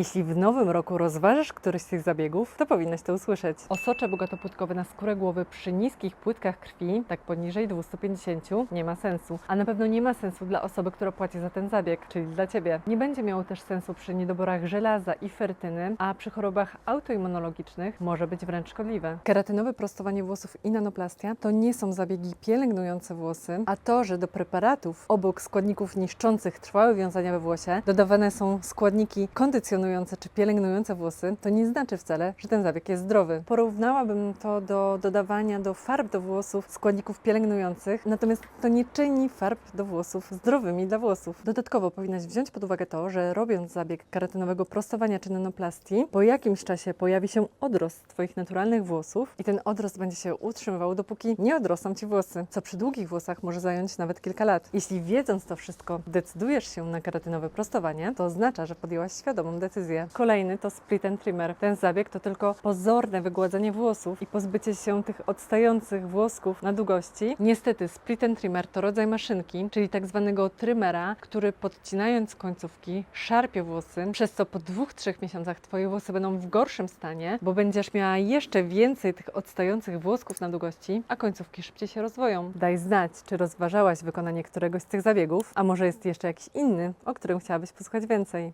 Jeśli w nowym roku rozważasz któryś z tych zabiegów, to powinnaś to usłyszeć. Osocze bogatopłytkowe na skórę głowy przy niskich płytkach krwi, tak poniżej 250, nie ma sensu. A na pewno nie ma sensu dla osoby, która płaci za ten zabieg, czyli dla Ciebie. Nie będzie miało też sensu przy niedoborach żelaza i fertyny, a przy chorobach autoimmunologicznych może być wręcz szkodliwe. Keratynowe prostowanie włosów i nanoplastia to nie są zabiegi pielęgnujące włosy, a to, że do preparatów obok składników niszczących trwałe wiązania we włosie dodawane są składniki kondycjonujące czy pielęgnujące włosy, to nie znaczy wcale, że ten zabieg jest zdrowy. Porównałabym to do dodawania do farb do włosów składników pielęgnujących, natomiast to nie czyni farb do włosów zdrowymi dla włosów. Dodatkowo powinnaś wziąć pod uwagę to, że robiąc zabieg keratynowego prostowania czy nanoplastii, po jakimś czasie pojawi się odrost Twoich naturalnych włosów i ten odrost będzie się utrzymywał, dopóki nie odrosną Ci włosy, co przy długich włosach może zająć nawet kilka lat. Jeśli wiedząc to wszystko decydujesz się na keratynowe prostowanie, to oznacza, że podjęłaś świadomą decyzję. Kolejny to split and trimmer. Ten zabieg to tylko pozorne wygładzenie włosów i pozbycie się tych odstających włosków na długości. Niestety split and trimmer to rodzaj maszynki, czyli tak zwanego trimmera, który podcinając końcówki szarpie włosy, przez co po dwóch, trzech miesiącach Twoje włosy będą w gorszym stanie, bo będziesz miała jeszcze więcej tych odstających włosków na długości, a końcówki szybciej się rozwoją. Daj znać, czy rozważałaś wykonanie któregoś z tych zabiegów, a może jest jeszcze jakiś inny, o którym chciałabyś posłuchać więcej.